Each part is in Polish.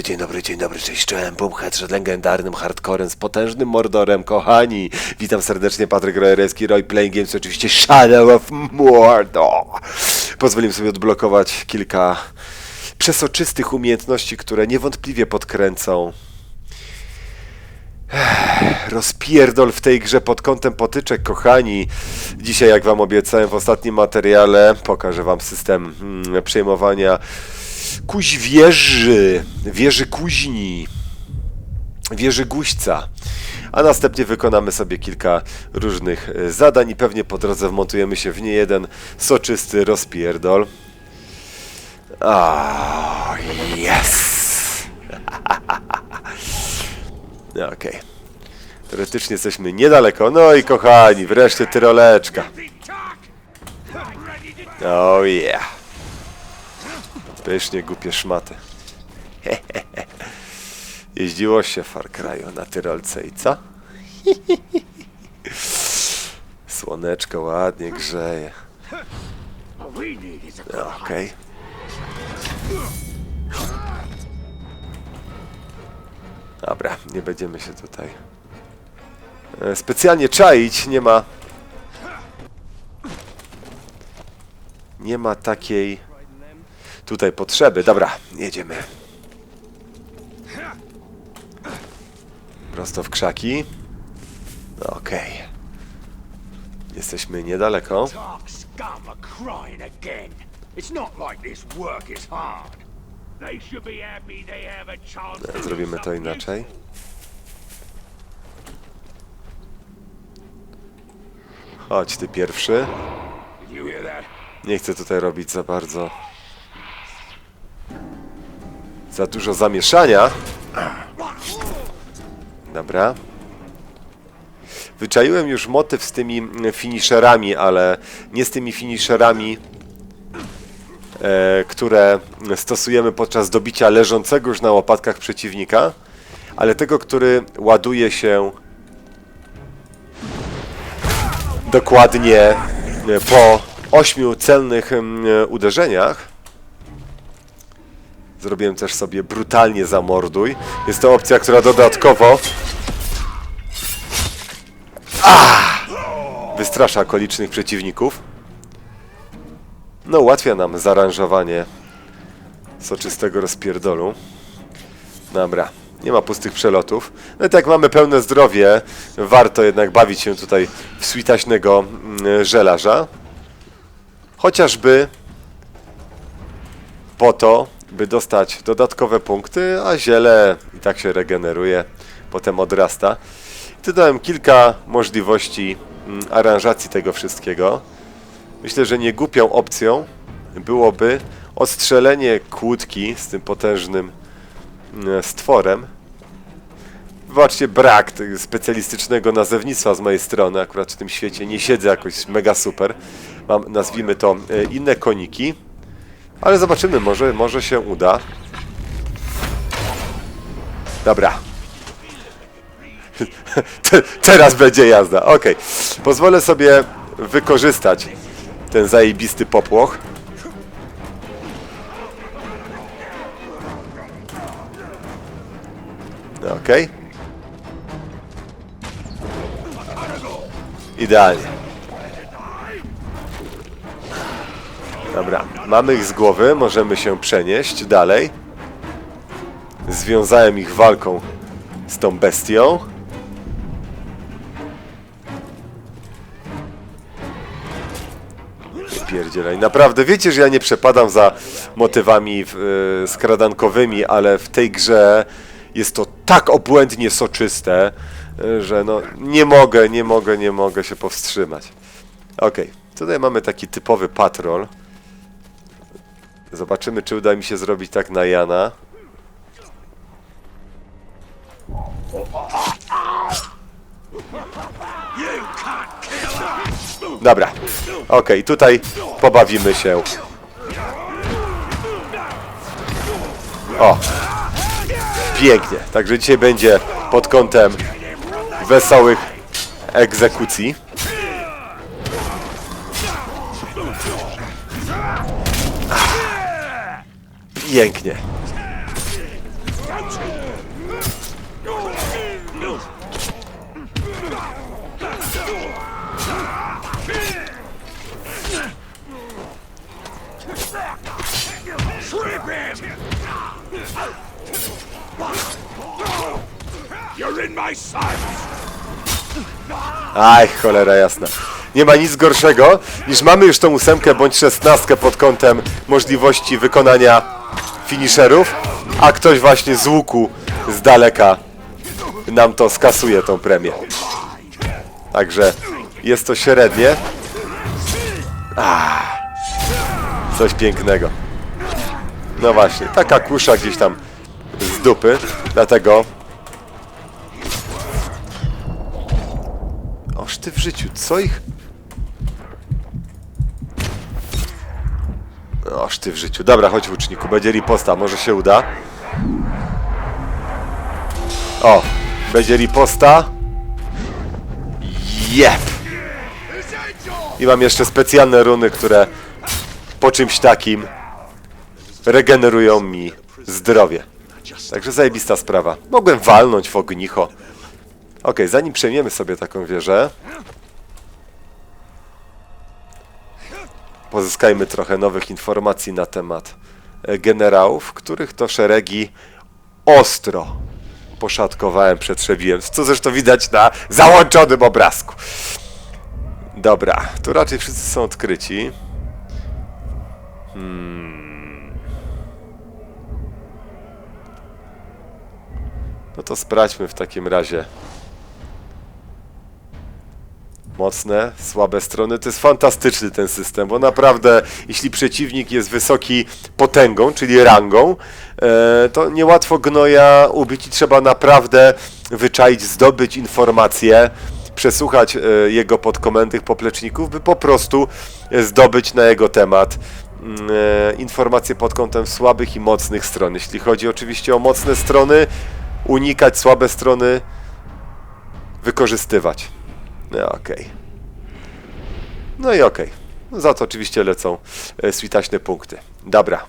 Dobry, dzień dobry, dzień dobry, cześć, czołem, boom, headshot, legendarnym hardcorem z potężnym mordorem, kochani. Witam serdecznie, Patryk Rojerewski, Roy Playing Games, oczywiście Shadow of Mordor. Pozwolimy sobie odblokować kilka przesoczystych umiejętności, które niewątpliwie podkręcą rozpierdol w tej grze pod kątem potyczek, kochani. Dzisiaj, jak wam obiecałem w ostatnim materiale, pokażę wam system mm, przejmowania kuź wieży, wieży kuźni, wieży guźca. A następnie wykonamy sobie kilka różnych e, zadań i pewnie po drodze wmontujemy się w nie jeden soczysty rozpierdol. Ah, yes! Okej. Teoretycznie jesteśmy niedaleko. No i kochani, wreszcie tyroleczka. Oh yeah. Pysznie głupie szmaty. Jeździło się w Far Cry'u na tyrolce i co? Słoneczko ładnie grzeje. Okej. Dobra, nie będziemy się tutaj e, specjalnie czaić, nie ma nie ma takiej tutaj potrzeby. Dobra, jedziemy. Prosto w krzaki. Okej. Jesteśmy niedaleko. Zrobimy to inaczej. Chodź ty pierwszy. Nie chcę tutaj robić za bardzo. Za dużo zamieszania. Dobra. Wyczaiłem już motyw z tymi mm, finisherami, ale nie z tymi finisherami, e, które stosujemy podczas dobicia leżącego już na łopatkach przeciwnika, ale tego, który ładuje się dokładnie e, po ośmiu celnych e, uderzeniach. Zrobiłem też sobie brutalnie zamorduj. Jest to opcja, która dodatkowo Ah! wystrasza okolicznych przeciwników. No, ułatwia nam zaaranżowanie soczystego rozpierdolu. Dobra, nie ma pustych przelotów. No i tak mamy pełne zdrowie, warto jednak bawić się tutaj w switaśnego mm, żelarza. Chociażby po to, by dostać dodatkowe punkty, a ziele i tak się regeneruje, potem odrasta. Tu dałem kilka możliwości mm, aranżacji tego wszystkiego. Myślę, że nie głupią opcją byłoby ostrzelenie kłódki z tym potężnym mm, stworem. Wybaczcie brak specjalistycznego nazewnictwa z mojej strony. Akurat w tym świecie nie siedzę jakoś mega super. Mam, nazwijmy to, e, inne koniki. Ale zobaczymy, może, może się uda. Dobra. Te, teraz będzie jazda. Okej. Pozwolę sobie wykorzystać ten zajebisty popłoch. Okej. Idealnie. Dobra, mamy ich z głowy, możemy się przenieść dalej. Związałem ich walką z tą bestią. Pierdzielaj. Naprawdę, wiecie, że ja nie przepadam za motywami w, y, skradankowymi, ale w tej grze jest to tak obłędnie soczyste, y, że no nie mogę, nie mogę, nie mogę się powstrzymać. Okej, tutaj mamy taki typowy patrol. Zobaczymy, czy uda mi się zrobić tak na Jana. Dobra. Okej, tutaj pobawimy się. O. Pięknie. Także dzisiaj będzie pod kątem wesołych egzekucji. Pięknie. Aj, cholera jasna. Nie ma nic gorszego, niż mamy już tą ósemkę bądź szesnastkę pod kątem możliwości wykonania finisherów, a ktoś właśnie z łuku, z daleka nam to skasuje, tą premię. Także jest to średnie. Ah, coś pięknego. No właśnie, taka kusza gdzieś tam z dupy, dlatego Oż ty w życiu, co ich... Oż ty w życiu. Dobra, chodź łuczniku, będzie riposta, może się uda. O, będzie riposta. Jep! I mam jeszcze specjalne runy, które po czymś takim regenerują mi zdrowie. Także zajebista sprawa. Mogłem walnąć w ognicho. Okej, zanim przejmiemy sobie taką wieżę, pozyskajmy trochę nowych informacji na temat e, generałów, których to szeregi ostro poszatkowałem, przetrzebiłem, co zresztą widać na załączonym obrazku. Dobra, tu raczej wszyscy są odkryci. No to sprawdźmy w takim razie mocne, słabe strony. To jest fantastyczny ten system, bo naprawdę, jeśli przeciwnik jest wysoki potęgą, czyli rangą, e, to niełatwo gnoja ubić i trzeba naprawdę wyczaić, zdobyć informacje, przesłuchać e, jego podkomendnych popleczników, by po prostu zdobyć na jego temat mm, e, informacje pod kątem słabych i mocnych stron. Jeśli chodzi oczywiście o mocne strony, unikać słabe strony, wykorzystywać. No okej. No i okej. No Za to oczywiście lecą e, switaśne punkty. Dobra.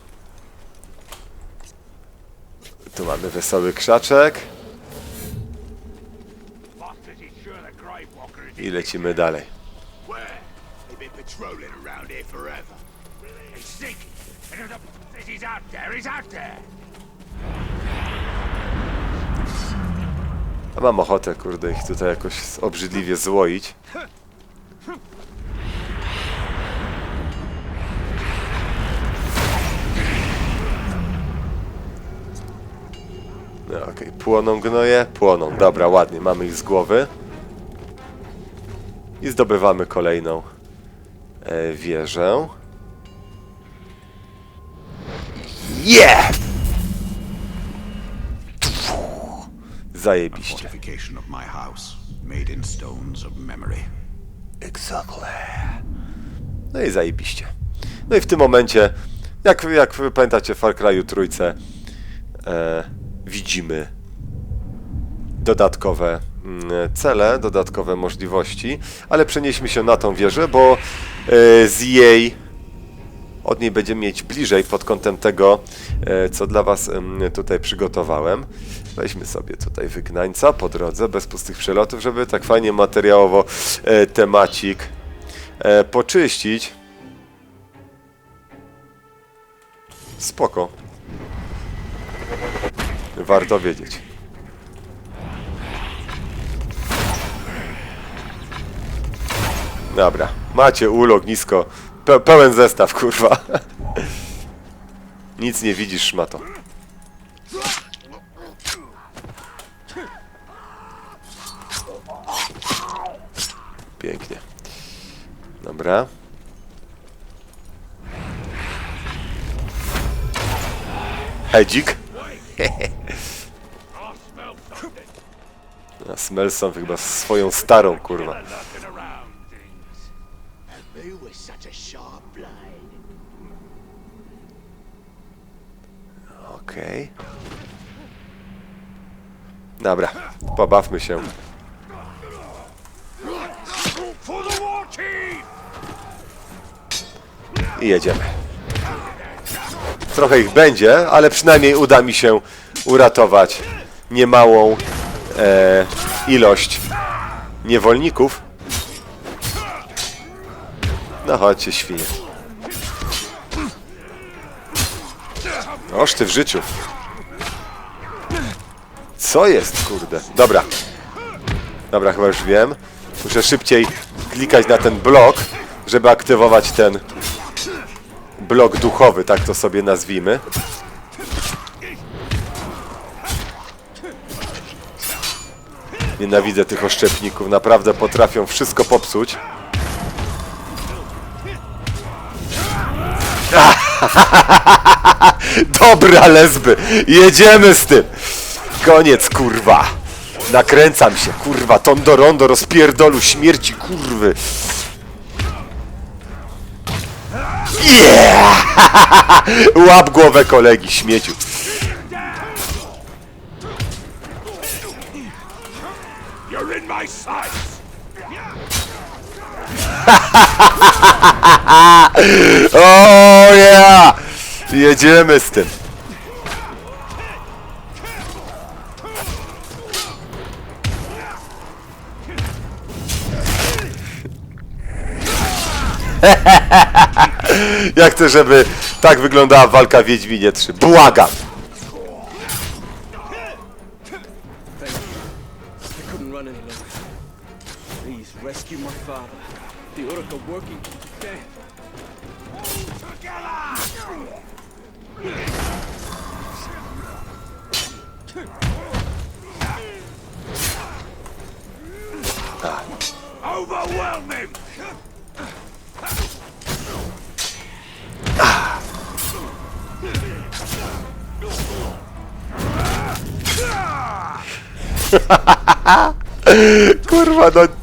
Tu mamy wesoły krzaczek i lecimy dalej. Out there, he's out there. A mam ochotę, kurde, ich tutaj jakoś obrzydliwie złoić. No okej, płoną gnoje, płoną. Dobra, ładnie, mamy ich z głowy. I zdobywamy kolejną e, wieżę. Yeah! Memory. Exactly. No i zajebiście. No i w tym momencie, jak, jak wy pamiętacie w Far Cry'u trójce, e, widzimy dodatkowe mm, cele, dodatkowe możliwości, ale przenieśmy się na tą wieżę, bo e, z jej od niej będziemy mieć bliżej pod kątem tego, e, co dla Was em, tutaj przygotowałem. Weźmy sobie tutaj wygnańca po drodze, bez pustych przelotów, żeby tak fajnie materiałowo e, temacik e, poczyścić. Spoko. Warto wiedzieć. Dobra, macie ul, ognisko. Pe pełen zestaw, kurwa. Nic nie widzisz, szmato. Pięknie. Dobra. Hedzik. A Smelson chyba swoją starą, kurwa. Okej. Dobra, pobawmy się. I jedziemy. trochę ich będzie, ale przynajmniej uda mi się uratować niemałą e, ilość niewolników. No chodźcie, świnie. Oż ty w życiu. Co jest, kurde? Dobra. Dobra, chyba już wiem. Muszę szybciej klikać na ten blok, żeby aktywować ten blok duchowy, tak to sobie nazwijmy. Nienawidzę tych oszczepników, naprawdę potrafią wszystko popsuć. Dobra, lesby, jedziemy z tym. Koniec, kurwa. Nakręcam się, kurwa, tondo rondo, rozpierdolu, śmierci, kurwy. Yeah! Łap głowę kolegi, śmieciu. You're in my sights! O ja! Jedziemy z tym. Ja chcę, żeby tak wyglądała walka w Wiedźminie 3. Błagam!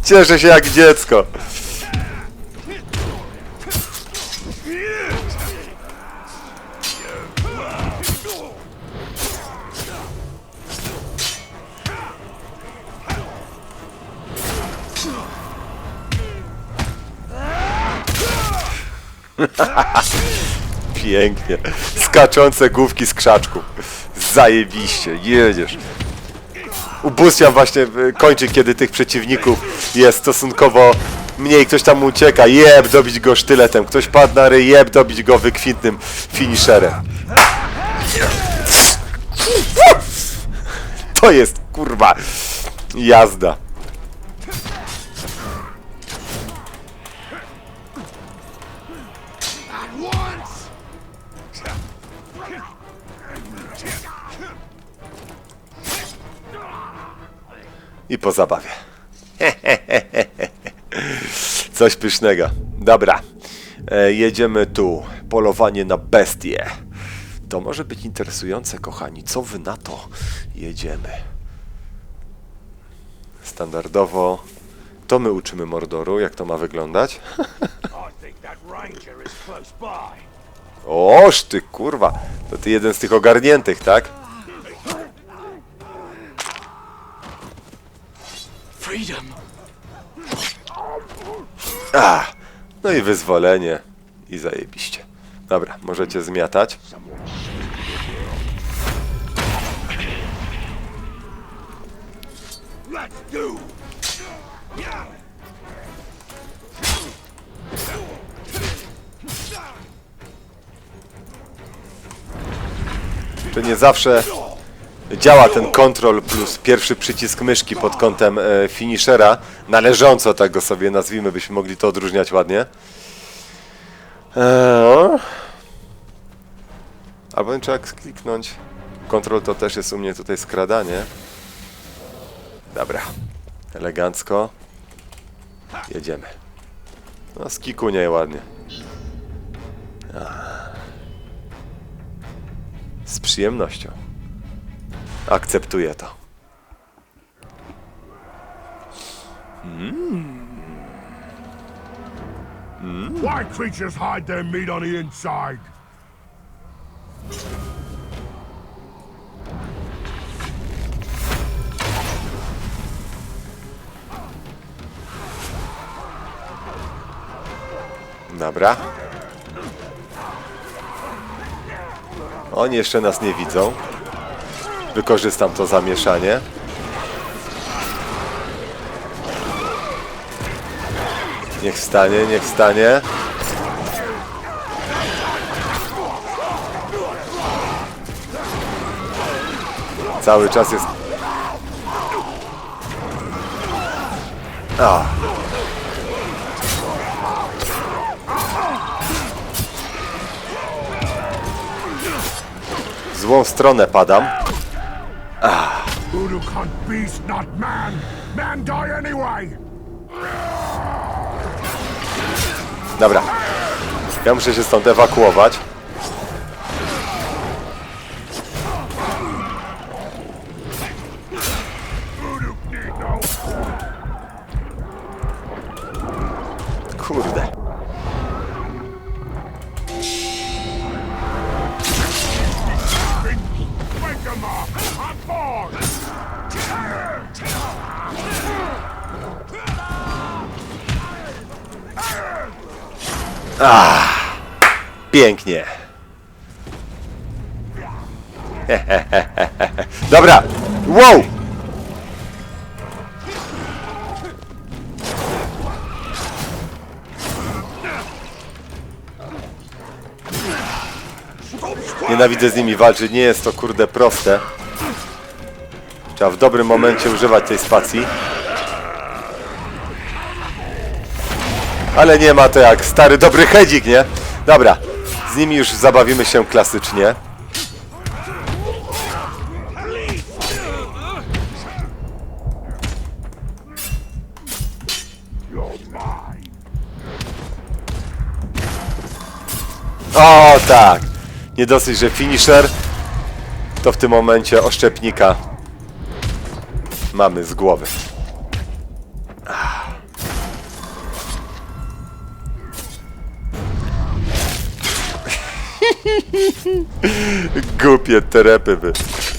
Cieszę się jak dziecko. Pięknie. Skaczące główki z krzaczków. Zajebiście, jedziesz. Ubóstwiam właśnie y, kończy, kiedy tych przeciwników jest stosunkowo mniej. Ktoś tam ucieka, jeb, dobić go sztyletem. Ktoś padł na ryj, jeb, dobić go wykwintnym finisherem. To jest, kurwa, jazda. I po zabawie. Coś pysznego. Dobra. E, jedziemy tu. Polowanie na bestie. To może być interesujące, kochani. Co wy na to? Jedziemy. Standardowo. To my uczymy Mordoru, jak to ma wyglądać. Oż ty, kurwa. To ty jeden z tych ogarniętych, tak? Freedom. A, no i wyzwolenie. I zajebiście. Dobra, możecie zmiatać. To nie zawsze działa ten kontrol plus pierwszy przycisk myszki pod kątem e, finishera. Należąco tak go sobie nazwijmy, byśmy mogli to odróżniać ładnie. Eee. Albo nie trzeba kliknąć. Kontrol to też jest u mnie tutaj skradanie. Dobra. Elegancko. Jedziemy. No, skikunie ładnie. Z przyjemnością. Akceptuję to. Why creatures hide their meat on the inside? Dobra. Oni jeszcze nas nie widzą. Wykorzystam to zamieszanie. Niech wstanie, niech wstanie. Cały czas jest. A. W złą stronę padam. Beast, not man. Man die anyway. Dobra. Ja muszę się stąd ewakuować. Pięknie. Dobra. Wow! Nienawidzę z nimi walczyć, nie jest to kurde proste. Trzeba w dobrym momencie używać tej spacji. Ale nie ma to jak stary dobry hedzik, nie? Dobra, z nimi już zabawimy się klasycznie. O tak! Nie dosyć, że finisher, to w tym momencie oszczepnika mamy z głowy. Głupie terepy wy.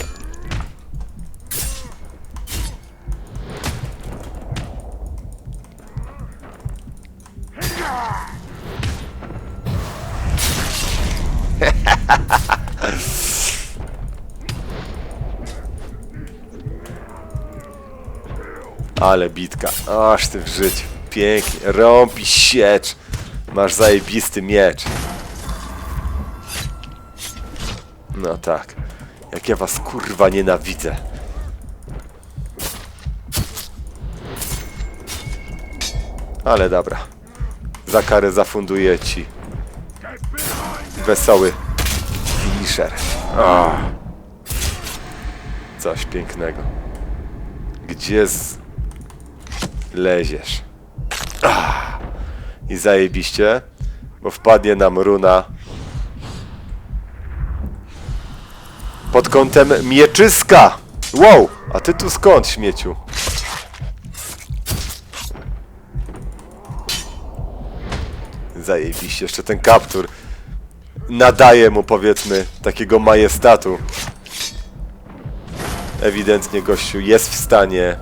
Ale bitka. Aż ty w życiu. Pięknie. Rąb i siecz. Masz zajebisty miecz. Tak. Jak ja was kurwa nienawidzę. Ale dobra. Za karę zafunduję ci wesoły finisher. Ah. Coś pięknego. Gdzie z... leziesz? Ah. I zajebiście, bo wpadnie nam runa pod kątem mieczyska. Wow, a ty tu skąd, śmieciu? Zajebiście, jeszcze ten kaptur nadaje mu, powiedzmy, takiego majestatu. Ewidentnie gościu jest w stanie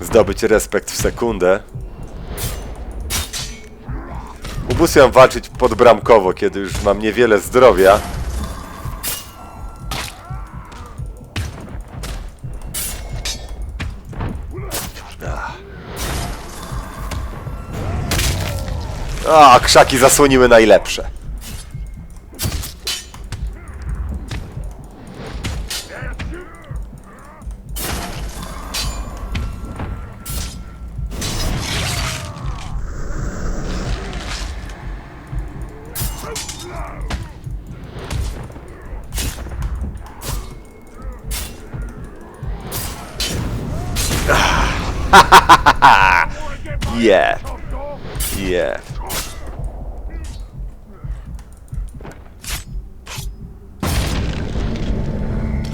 zdobyć respekt w sekundę. Ubóstwiam walczyć podbramkowo, kiedy już mam niewiele zdrowia. A, krzaki zasłoniły najlepsze. Yeah. Yeah.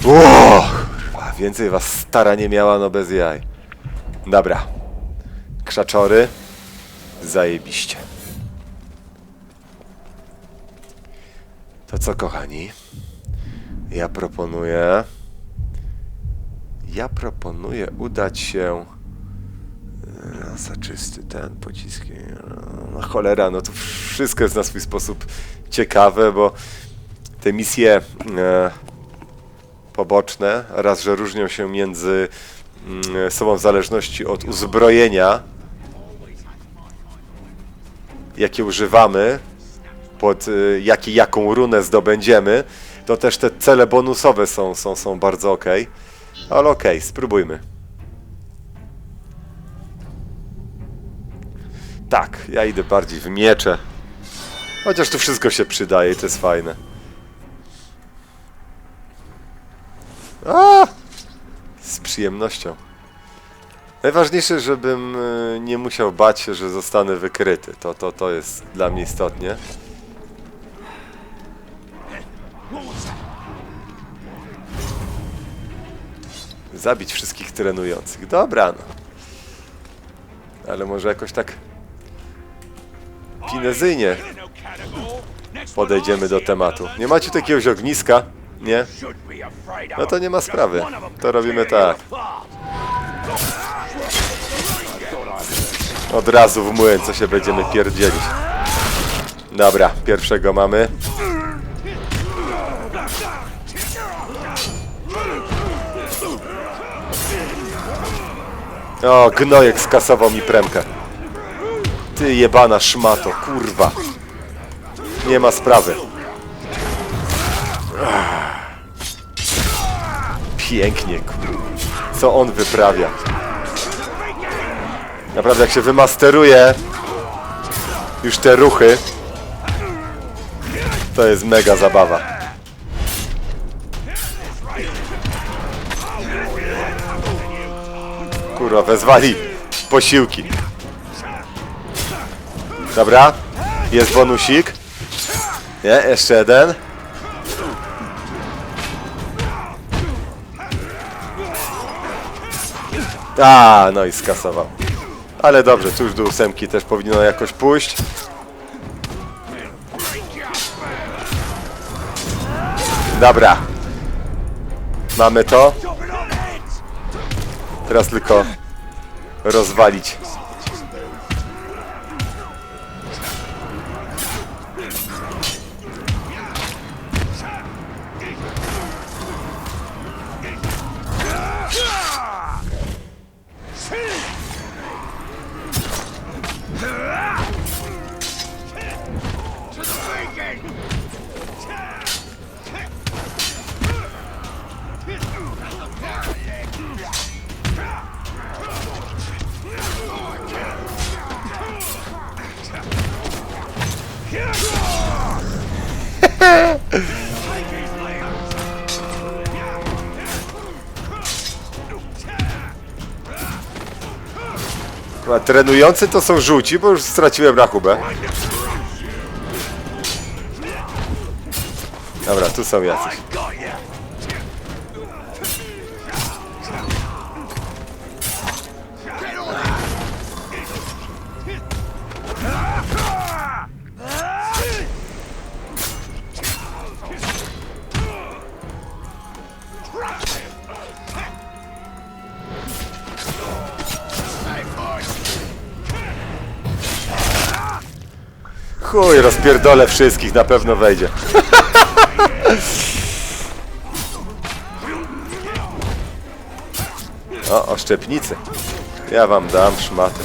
O, więcej was stara nie miała, no bez jaj. Dobra. Krzaczory. Zajebiście. To co, kochani? Ja proponuję... Ja proponuję udać się... e, Zaczysty ten pociski. No cholera, no to wszystko jest na swój sposób ciekawe, bo te misje e, poboczne, raz, że różnią się między mm, sobą w zależności od uzbrojenia, jakie używamy, pod y, jaki, jaką runę zdobędziemy, to też te cele bonusowe są, są, są bardzo ok. Ale okej, spróbujmy. Tak, ja idę bardziej w miecze. Chociaż tu wszystko się przydaje i to jest fajne. A! Z przyjemnością. Najważniejsze, żebym y, nie musiał bać się, że zostanę wykryty. To, to, to jest dla mnie istotnie. Zabić wszystkich trenujących. Dobra, no. Ale może jakoś tak one podejdziemy do tematu. Nie macie tu jakiegoś ogniska? Nie? No to nie ma sprawy. To robimy tak. Od razu w młyn, co się będziemy pierdzielić. Dobra, pierwszego mamy. O, gnojek skasował mi premkę. Ty jebana szmato, kurwa. Nie ma sprawy. Pięknie. Co on wyprawia? Naprawdę, jak się wymasteruje już te ruchy, to jest mega zabawa. Kurwa, wezwali posiłki. Dobra, jest bonusik. Nie, jeszcze jeden. A, no i skasował. Ale dobrze, tu już do ósemki też powinno jakoś pójść. Dobra. Mamy to. Teraz tylko rozwalić. Trenujący to są żółci, bo już straciłem rachubę. Dobra, tu są jacyś. Chuj, rozpierdolę wszystkich, na pewno wejdzie. O, oszczepnicy. Ja wam dam szmatę.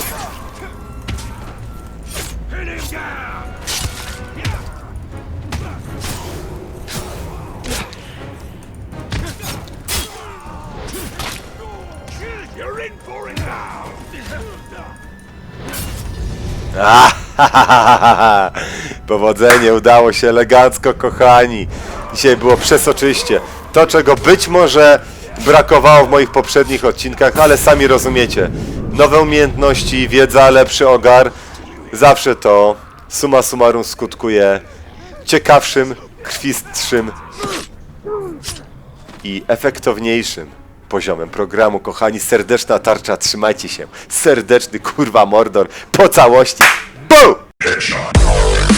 You're Powodzenie, udało się elegancko, kochani. Dzisiaj było przesoczyście. To, czego być może brakowało w moich poprzednich odcinkach, ale sami rozumiecie. Nowe umiejętności, wiedza, lepszy ogar. Zawsze to summa summarum skutkuje ciekawszym, krwistszym i efektowniejszym poziomem programu. Kochani, serdeczna tarcza, trzymajcie się. Serdeczny kurwa mordor po całości. go! Headshot.